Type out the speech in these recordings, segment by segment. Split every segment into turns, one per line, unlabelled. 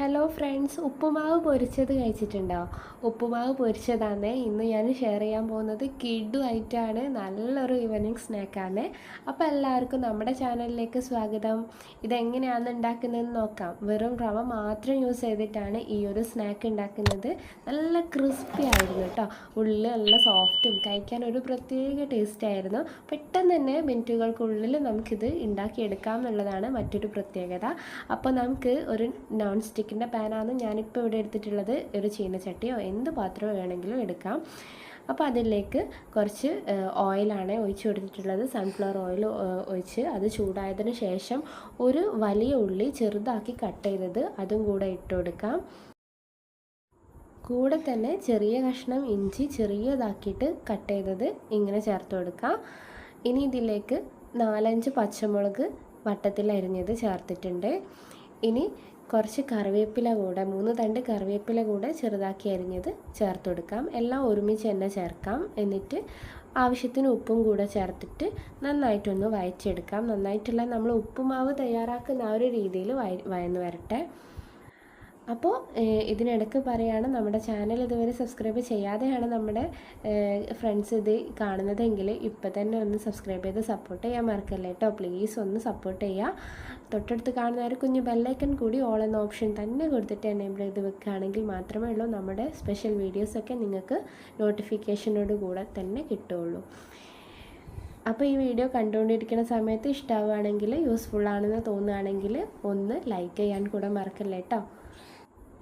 Hello friends ഉപ്പുമാവ് പൊരിച്ചത് കഴിച്ചിട്ടുണ്ടോ? ഉപ്പുമാവ് പൊരിച്ചതാണ്. ഇന്ന് ഞാൻ ഷെയർ ചെയ്യാൻ പോകുന്നത് കിഡു ആയിട്ടാണ് നല്ലൊരു ഈവനിങ് സ്നാക്കാണ് അപ്പോൾ എല്ലാവർക്കും നമ്മുടെ ചാനലിലേക്ക് സ്വാഗതം. ഇതെങ്ങനെയാണ് ഉണ്ടാക്കുന്നതെന്ന് നോക്കാം. വെറും റവ മാത്രം യൂസ് ചെയ്തിട്ടാണ് ഈ ഒരു സ്നാക്ക് ഉണ്ടാക്കുന്നത്. നല്ല ക്രിസ്പി ആയിരുന്നു കേട്ടോ. ഉള്ളിൽ നല്ല സോഫ്റ്റും കഴിക്കാൻ ഒരു പ്രത്യേക ടേസ്റ്റ് ആയിരുന്നു. പെട്ടെന്ന് തന്നെ മിനിറ്റുകൾക്കുള്ളിൽ നമുക്കിത് ഉണ്ടാക്കിയെടുക്കാം എന്നുള്ളതാണ് മറ്റൊരു പ്രത്യേകത. അപ്പോൾ നമുക്ക് ഒരു നോൺ സ്റ്റിക്കിന്റെ പാനാണ് ഞാനിപ്പോൾ ഇവിടെ എടുത്തിട്ടുള്ളത്. ഒരു ചീനച്ചട്ടിയോ എന്ത് പാത്രമോ വേണമെങ്കിലും എടുക്കാം. അപ്പോൾ അതിലേക്ക് കുറച്ച് ഓയിലാണ് ഒഴിച്ച് കൊടുത്തിട്ടുള്ളത്. സൺഫ്ലവർ ഓയിൽ ഒഴിച്ച് അത് ചൂടായതിന് ശേഷം ഒരു വലിയ ഉള്ളി ചെറുതാക്കി കട്ട് ചെയ്തത് അതും കൂടെ ഇട്ട് കൊടുക്കാം. കൂടെ തന്നെ ചെറിയ കഷ്ണം ഇഞ്ചി ചെറിയതാക്കിയിട്ട് കട്ട് ചെയ്തത് ഇങ്ങനെ ചേർത്ത് കൊടുക്കാം. ഇനി ഇതിലേക്ക് നാലഞ്ച് പച്ചമുളക് വട്ടത്തിൽ അരിഞ്ഞത് ചേർത്തിട്ടുണ്ട്. ഇനി കുറച്ച് കറിവേപ്പില കൂടെ മൂന്ന് തണ്ട് കറിവേപ്പില കൂടെ ചെറുതാക്കി അരിഞ്ഞത് ചേർത്ത് കൊടുക്കാം. എല്ലാം ഒരുമിച്ച് തന്നെ ചേർക്കാം. എന്നിട്ട് ആവശ്യത്തിന് ഉപ്പും കൂടെ ചേർത്തിട്ട് നന്നായിട്ടൊന്ന് വയച്ചെടുക്കാം നന്നായിട്ടുള്ള നമ്മൾ ഉപ്പുമാവ് തയ്യാറാക്കുന്ന ആ ഒരു രീതിയിൽ വയ വയന്ന് വരട്ടെ. അപ്പോൾ ഇതിനിടക്ക് പറയുകയാണ് നമ്മുടെ ചാനൽ ഇതുവരെ സബ്സ്ക്രൈബ് ചെയ്യാതെയാണ് നമ്മുടെ ഫ്രണ്ട്സ് ഇത് കാണുന്നതെങ്കിൽ ഇപ്പം തന്നെ ഒന്ന് സബ്സ്ക്രൈബ് ചെയ്ത് സപ്പോർട്ട് ചെയ്യാൻ മറക്കല്ലേ കേട്ടോ. പ്ലീസ് ഒന്ന് സപ്പോർട്ട് ചെയ്യുക. തൊട്ടടുത്ത് കാണുന്ന ഒരു കുഞ്ഞ് ബെല്ലൈക്കൺ കൂടി ഓൾ എന്ന ഓപ്ഷൻ തന്നെ കൊടുത്തിട്ട് എനേബിൾ ചെയ്ത് വെക്കുകയാണെങ്കിൽ മാത്രമേ ഉള്ളൂ. നമ്മുടെ സ്പെഷ്യൽ വീഡിയോസൊക്കെ നിങ്ങൾക്ക് നോട്ടിഫിക്കേഷനോട് കൂടെ തന്നെ കിട്ടുകയുള്ളൂ. അപ്പോൾ ഈ വീഡിയോ കണ്ടുകൊണ്ടിരിക്കുന്ന സമയത്ത് ഇഷ്ടമാവുകയാണെങ്കിൽ യൂസ്ഫുൾ ആണെന്ന് തോന്നുകയാണെങ്കിൽ ഒന്ന് ലൈക്ക് ചെയ്യാൻ കൂടെ മറക്കല്ലേ കേട്ടോ.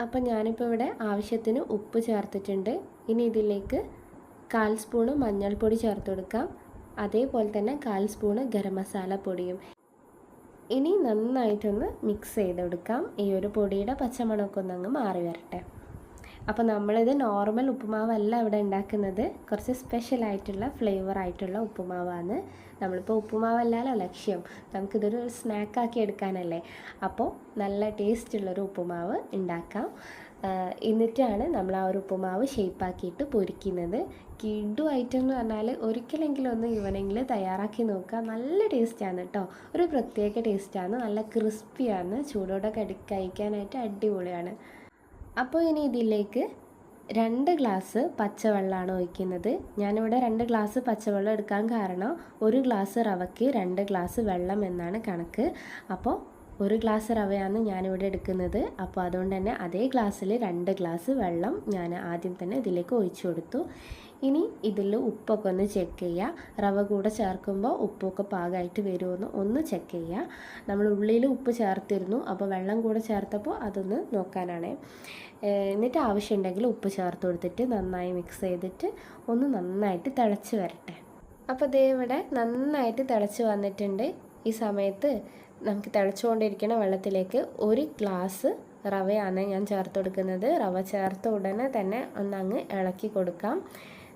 അപ്പം ഞാനിപ്പോൾ ഇവിടെ ആവശ്യത്തിന് ഉപ്പ് ചേർത്തിട്ടുണ്ട്. ഇനി ഇതിലേക്ക് കാൽ സ്പൂണ് മഞ്ഞൾപ്പൊടി ചേർത്ത് കൊടുക്കാം. അതേപോലെ തന്നെ കാൽ സ്പൂണ് ഗരം മസാല പൊടിയും. ഇനി നന്നായിട്ടൊന്ന് മിക്സ് ചെയ്തെടുക്കാം. ഈ ഒരു പൊടിയുടെ പച്ചമണമൊക്കെ ഒന്നങ്ങ് മാറി വരട്ടെ. അപ്പോൾ നമ്മളിത് നോർമൽ ഉപ്പുമാവല്ല ഇവിടെ ഉണ്ടാക്കുന്നത്. കുറച്ച് സ്പെഷ്യൽ ആയിട്ടുള്ള ഫ്ലേവർ ആയിട്ടുള്ള ഉപ്പുമാവാണ്. നമ്മളിപ്പോൾ ഉപ്പുമാവല്ലല്ലോ ലക്ഷ്യം. നമുക്കിതൊരു സ്നാക്കാക്കി എടുക്കാനല്ലേ. അപ്പോൾ നല്ല ടേസ്റ്റുള്ളൊരു ഉപ്പുമാവ് ഉണ്ടാക്കാം. എന്നിട്ടാണ് നമ്മൾ ആ ഒരു ഉപ്പുമാവ് ഷേപ്പാക്കിയിട്ട് പൊരിക്കുന്നത്. കിഡു ഐറ്റം എന്ന് പറഞ്ഞാൽ ഒരിക്കലെങ്കിലും ഒന്ന് ഇവനെങ്കിൽ തയ്യാറാക്കി നോക്കുക. നല്ല ടേസ്റ്റാണ് കേട്ടോ ഒരു പ്രത്യേക ടേസ്റ്റാണ് നല്ല ക്രിസ്പിയാണ് ചൂടോടെ കഴിക്കാനായിട്ട് അടിപൊളിയാണ്. അപ്പോൾ ഇനി ഇതിലേക്ക് രണ്ട് ഗ്ലാസ് പച്ചവെള്ളമാണ് ഒഴിക്കുന്നത്. ഞാനിവിടെ രണ്ട് ഗ്ലാസ് പച്ചവെള്ളം എടുക്കാൻ കാരണം ഒരു ഗ്ലാസ് റവയ്ക്ക് രണ്ട് ഗ്ലാസ് വെള്ളം എന്നാണ് കണക്ക്. അപ്പോൾ ഒരു ഗ്ലാസ് റവയാണ് ഞാനിവിടെ എടുക്കുന്നത്. അപ്പോൾ അതുകൊണ്ട് തന്നെ അതേ ഗ്ലാസ്സിൽ രണ്ട് ഗ്ലാസ് വെള്ളം ഞാൻ ആദ്യം തന്നെ ഇതിലേക്ക് ഒഴിച്ചു കൊടുത്തു. ഇനി ഇതിൽ ഉപ്പൊക്കെ ഒന്ന് ചെക്ക് ചെയ്യുക റവ കൂടെ ചേർക്കുമ്പോൾ ഉപ്പൊക്കെ പാകമായിട്ട് വരുമെന്ന് ഒന്ന് ചെക്ക് ചെയ്യുക നമ്മൾ ഉള്ളിൽ ഉപ്പ് ചേർത്തിരുന്നു അപ്പോൾ വെള്ളം കൂടെ ചേർത്തപ്പോൾ അതൊന്ന് നോക്കാനാണ്. എന്നിട്ട് ആവശ്യമുണ്ടെങ്കിൽ ഉപ്പ് ചേർത്ത് കൊടുത്തിട്ട് നന്നായി മിക്സ് ചെയ്തിട്ട് ഒന്ന് നന്നായിട്ട് തിളച്ച് വരട്ടെ. അപ്പോൾ ദേ ഇവിടെ നന്നായിട്ട് തിളച്ച് വന്നിട്ടുണ്ട്. ഈ സമയത്ത് നമുക്ക് തിളച്ചുകൊണ്ടിരിക്കുന്ന വെള്ളത്തിലേക്ക് ഒരു ഗ്ലാസ് റവയാണ് ഞാൻ ചേർത്ത് കൊടുക്കുന്നത്. റവ ചേർത്ത ഉടനെ തന്നെ ഒന്നങ്ങ് ഇളക്കി കൊടുക്കാം.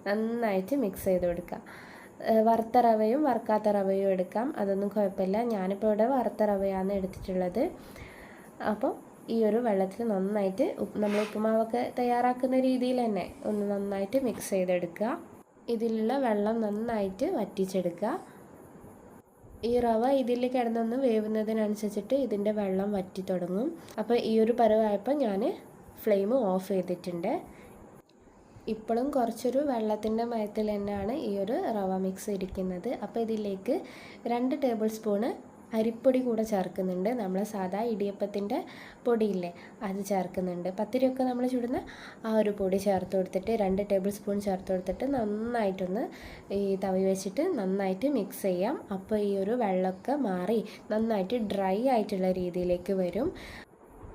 നന്നായിട്ട് മിക്സ് ചെയ്ത് കൊടുക്കാം വറുത്ത റവയും വറുക്കാത്ത റവയും എടുക്കാം. അതൊന്നും കുഴപ്പമില്ല. ഞാനിപ്പോൾ ഇവിടെ വറുത്ത റവയാണ് എടുത്തിട്ടുള്ളത്. അപ്പോൾ ഈ ഒരു വെള്ളത്തിൽ നന്നായിട്ട് നമ്മൾ ഉപ്പുമാവൊക്കെ തയ്യാറാക്കുന്ന രീതിയിൽ തന്നെ ഒന്ന് നന്നായിട്ട് മിക്സ് ചെയ്തെടുക്കുക. ഇതിലുള്ള വെള്ളം നന്നായിട്ട് വറ്റിച്ചെടുക്കുക. ഈ റവ ഇതിൽ കിടന്നൊന്ന് വേവുന്നതിനനുസരിച്ചിട്ട് ഇതിന്റെ വെള്ളം വറ്റി തുടങ്ങും. അപ്പോൾ ഈ ഒരു പരുവായപ്പോൾ ഞാൻ ഫ്ലെയിം ഓഫ് ചെയ്തിട്ടുണ്ട്. ഇപ്പോഴും കുറച്ചൊരു വെള്ളത്തിന്റെ മയത്തിൽ തന്നെയാണ് ഈ ഒരു റവ മിക്സ് ഇരിക്കുന്നത് അപ്പോൾ ഇതിലേക്ക് രണ്ട് ടേബിൾ സ്പൂണ് അരിപ്പൊടി കൂടെ ചേർക്കുന്നുണ്ട്. നമ്മൾ സാധാ ഇടിയപ്പത്തിന്റെ പൊടിയില്ലേ അത് ചേർക്കുന്നുണ്ട്. പത്തിരിയൊക്കെ നമ്മൾ ചുടുന്ന ആ ഒരു പൊടി ചേർത്ത് കൊടുത്തിട്ട് രണ്ട് ടേബിൾ സ്പൂൺ ചേർത്ത് കൊടുത്തിട്ട് നന്നായിട്ടൊന്ന് ഈ തവി വെച്ചിട്ട് നന്നായിട്ട് മിക്സ് ചെയ്യാം. അപ്പോൾ ഈ ഒരു വെള്ളമൊക്കെ മാറി നന്നായിട്ട് ഡ്രൈ ആയിട്ടുള്ള രീതിയിലേക്ക് വരും.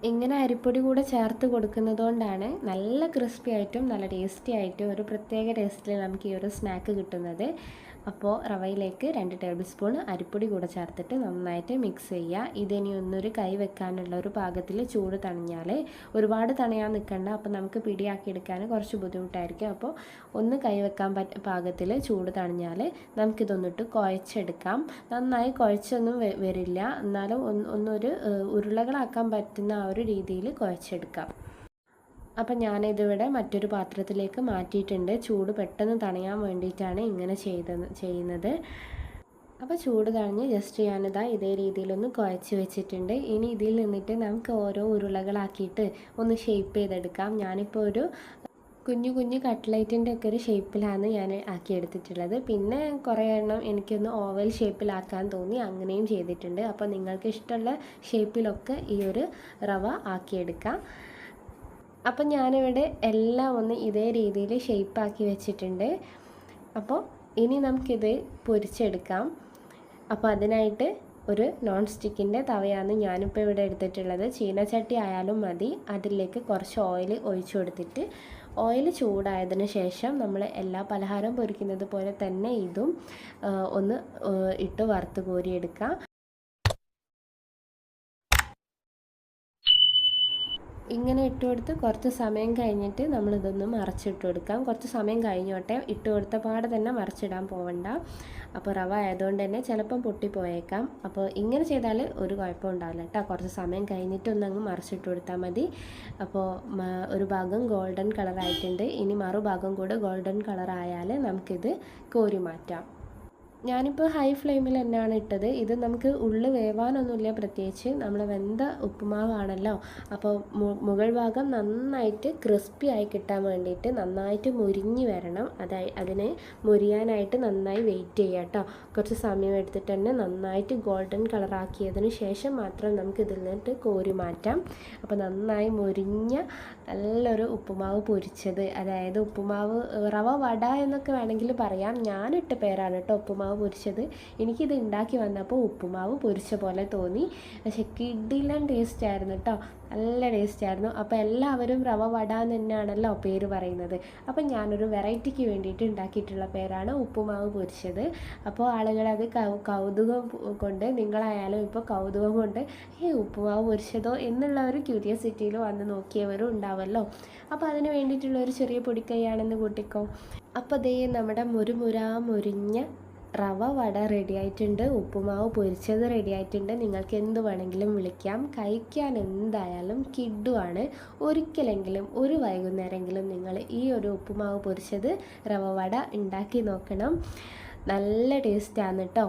ഇങ്ങനെ അരിപ്പൊടി കൂടെ ചേർത്ത് കൊടുക്കുന്നത് കൊണ്ടാണ് നല്ല ക്രിസ്പി ആയിട്ടും നല്ല ടേസ്റ്റി ആയിട്ടും ഒരു പ്രത്യേക ടേസ്റ്റിൽ നമുക്ക് ഈ ഒരു സ്നാക്ക് കിട്ടുന്നത്. അപ്പോൾ റവയിലേക്ക് രണ്ട് ടേബിൾ സ്പൂൺ അരിപ്പൊടി കൂടെ ചേർത്തിട്ട് നന്നായിട്ട് മിക്സ് ചെയ്യുക. ഇതിനി ഒന്നൊരു കൈ വെക്കാനുള്ള ഒരു പാകത്തിൽ ചൂട് തണിഞ്ഞാൽ ഒരുപാട് തണിയാൻ നിൽക്കണ്ട. അപ്പോൾ നമുക്ക് പിടിയാക്കി എടുക്കാൻ കുറച്ച് ബുദ്ധിമുട്ടായിരിക്കും. അപ്പോൾ ഒന്ന് കൈ വെക്കാൻ പറ്റ പാകത്തിൽ ചൂട് തണിഞ്ഞാൽ നമുക്കിതൊന്നിട്ട് കുഴച്ചെടുക്കാം. നന്നായി കുഴച്ചൊന്നും വരില്ല. എന്നാലും ഒന്നൊരു ഉരുളകളാക്കാൻ പറ്റുന്ന ആ ഒരു രീതിയിൽ കുഴച്ചെടുക്കാം. അപ്പം ഞാനിതിവിടെ മറ്റൊരു പാത്രത്തിലേക്ക് മാറ്റിയിട്ടുണ്ട്. ചൂട് പെട്ടെന്ന് തണയാൻ വേണ്ടിയിട്ടാണ് ഇങ്ങനെ ചെയ്ത ചെയ്യുന്നത്. അപ്പോൾ ചൂട് കഴിഞ്ഞ് ജസ്റ്റ് ഞാനിതാ ഇതേ രീതിയിലൊന്ന് കുഴച്ച് വെച്ചിട്ടുണ്ട്. ഇനി ഇതിൽ നിന്നിട്ട് നമുക്ക് ഓരോ ഉരുളകളാക്കിയിട്ട് ഒന്ന് ഷേപ്പ് ചെയ്തെടുക്കാം. ഞാനിപ്പോൾ ഒരു കുഞ്ഞു കുഞ്ഞു കട്ട്ലൈറ്റിന്റെ ഒക്കെ ഒരു ഷേപ്പിലാണ് ഞാൻ ആക്കിയെടുത്തിട്ടുള്ളത് പിന്നെ കുറേ എണ്ണം എനിക്കൊന്ന് ഓവൽ ഷേപ്പിലാക്കാൻ തോന്നി അങ്ങനെയും ചെയ്തിട്ടുണ്ട്. അപ്പോൾ നിങ്ങൾക്ക് ഇഷ്ടമുള്ള ഷേപ്പിലൊക്കെ ഈ ഒരു റവ ആക്കിയെടുക്കാം. അപ്പം ഞാനിവിടെ എല്ലാം ഒന്ന് ഇതേ രീതിയിൽ ഷേപ്പാക്കി വെച്ചിട്ടുണ്ട്. അപ്പോൾ ഇനി നമുക്കിത് പൊരിച്ചെടുക്കാം. അപ്പോൾ അതിനായിട്ട് ഒരു നോൺ സ്റ്റിക്കിന്റെ തവയാണ് ഞാനിപ്പോൾ ഇവിടെ എടുത്തിട്ടുള്ളത്. ചീനച്ചട്ടി ആയാലും മതി. അതിലേക്ക് കുറച്ച് ഓയിൽ ഒഴിച്ചു കൊടുത്തിട്ട് ഓയിൽ ചൂടായതിന് ശേഷം നമ്മൾ എല്ലാ പലഹാരം പൊരിക്കുന്നത് പോലെ തന്നെ ഇതും ഒന്ന് ഇട്ട് വറുത്ത് കോരിയെടുക്കുക ഇങ്ങനെ ഇട്ട് കൊടുത്ത് കുറച്ച് സമയം കഴിഞ്ഞിട്ട് നമ്മൾ നമ്മളിതൊന്ന് മറച്ചിട്ട് കൊടുക്കാം കുറച്ച് സമയം കഴിഞ്ഞോട്ടെ ഇട്ട് കൊടുത്ത പാടെ തന്നെ മറച്ചിടാൻ പോവണ്ട. അപ്പോൾ റവ ആയതുകൊണ്ട് തന്നെ ചിലപ്പം പൊട്ടിപ്പോയേക്കാം. അപ്പോൾ ഇങ്ങനെ ചെയ്താൽ ഒരു കുഴപ്പം ഉണ്ടാവില്ല കേട്ടോ. കുറച്ച് സമയം കഴിഞ്ഞിട്ടൊന്ന് അങ്ങ് മറിച്ചിട്ട് കൊടുത്താൽ മതി. അപ്പോൾ ഒരു ഭാഗം ഗോൾഡൻ കളറായിട്ടുണ്ട്. ഇനി മറുഭാഗം കൂടെ ഗോൾഡൻ കളറായാൽ നമുക്കിത് കോരി മാറ്റാം ഞാനിപ്പോൾ ഹൈ ഫ്ലെയിമിൽ തന്നെയാണ് ഇട്ടത്. ഇത് നമുക്ക് ഉള്ളു വേവാനൊന്നുമില്ല പ്രത്യേകിച്ച്. നമ്മൾ വെന്ത ഉപ്പുമാവാണല്ലോ. അപ്പോൾ മുകൾ ഭാഗം നന്നായിട്ട് ക്രിസ്പി ആയി കിട്ടാൻ വേണ്ടിയിട്ട് നന്നായിട്ട് മുരിഞ്ഞ് വരണം. അതായി അതിനെ മുരിയാനായിട്ട് നന്നായി വെയിറ്റ് ചെയ്യുക കേട്ടോ കുറച്ച് സമയം എടുത്തിട്ട് തന്നെ നന്നായിട്ട് ഗോൾഡൻ കളറാക്കിയതിന് ശേഷം മാത്രം നമുക്ക് ഇതിൽ നിന്നിട്ട് കോരി മാറ്റാം. അപ്പോൾ നന്നായി മുരിഞ്ഞ നല്ലൊരു ഉപ്പുമാവ് പൊരിച്ചത്. അതായത് ഉപ്പുമാവ് റവ വട എന്നൊക്കെ വേണമെങ്കിൽ പറയാം. ഞാനിട്ട പേരാണ് കേട്ടോ ഉപ്പുമാവ് പൊരിച്ചത്. എനിക്കിത് ഉണ്ടാക്കി വന്നപ്പോൾ ഉപ്പുമാവ് പൊരിച്ച പോലെ തോന്നി. പക്ഷെ കിഡിലൻ ടേസ്റ്റ് ആയിരുന്നു കേട്ടോ നല്ല ടേസ്റ്റ് ആയിരുന്നു അപ്പോൾ എല്ലാവരും റവ വട എന്ന് തന്നെയാണല്ലോ പേര് പറയുന്നത്. അപ്പം ഞാനൊരു വെറൈറ്റിക്ക് വേണ്ടിയിട്ട് ഉണ്ടാക്കിയിട്ടുള്ള പേരാണ് ഉപ്പുമാവ് പൊരിച്ചത്. അപ്പോൾ ആളുകളത് കൗതുകം കൊണ്ട് നിങ്ങളായാലും ഇപ്പോൾ കൗതുകം കൊണ്ട് ഏ ഉപ്പുമാവ് പൊരിച്ചതോ? എന്നുള്ള ഒരു ക്യൂരിയോസിറ്റിയിൽ വന്ന് നോക്കിയവരും ഉണ്ടാവല്ലോ. അപ്പോൾ അതിന് വേണ്ടിയിട്ടുള്ള ഒരു ചെറിയ പൊടിക്കൈയാണെന്ന് കൂട്ടിക്കോ. അപ്പോൾ ദേ നമ്മുടെ മുരുമുരാ മുരിഞ്ഞ റവ വട റെഡി ആയിട്ടുണ്ട് ഉപ്പുമാവ് പൊരിച്ചത് റെഡി ആയിട്ടുണ്ട് നിങ്ങൾക്ക് എന്ത് വേണമെങ്കിലും വിളിക്കാം. കഴിക്കാൻ എന്തായാലും കിഡുവാണ് ഒരിക്കലെങ്കിലും ഒരു വൈകുന്നേരമെങ്കിലും നിങ്ങൾ ഈ ഒരു ഉപ്പുമാവ് പൊരിച്ചത് റവ വട ഉണ്ടാക്കി നോക്കണം. നല്ല ടേസ്റ്റാണ് കേട്ടോ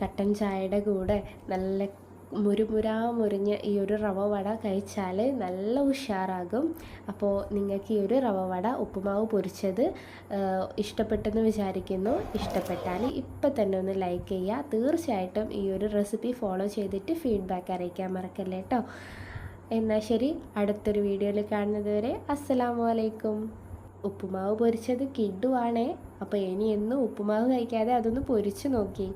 കട്ടൻ ചായയുടെ കൂടെ നല്ല മുരുമുരാ മുരിഞ്ഞ ഈ ഒരു റവ വട കഴിച്ചാൽ നല്ല ഉഷാറാകും. അപ്പോൾ നിങ്ങൾക്ക് ഈ ഒരു റവ വട ഉപ്പുമാവ് പൊരിച്ചത് ഇഷ്ടപ്പെട്ടെന്ന് വിചാരിക്കുന്നു. ഇഷ്ടപ്പെട്ടാൽ ഇപ്പം തന്നെ ഒന്ന് ലൈക്ക് ചെയ്യുക. തീർച്ചയായിട്ടും ഈ ഒരു റെസിപ്പി ഫോളോ ചെയ്തിട്ട് ഫീഡ്ബാക്ക് അറിയിക്കാൻ മറക്കല്ലേ കേട്ടോ എന്നാൽ ശരി അടുത്തൊരു വീഡിയോയിൽ കാണുന്നത് വരെ അസ്സലാമു അലൈക്കും. ഉപ്പുമാവ് പൊരിച്ചത് കിഡുവാണേ അപ്പോൾ ഇനി എന്നും ഉപ്പുമാവ് കഴിക്കാതെ അതൊന്ന് പൊരിച്ചു നോക്കി.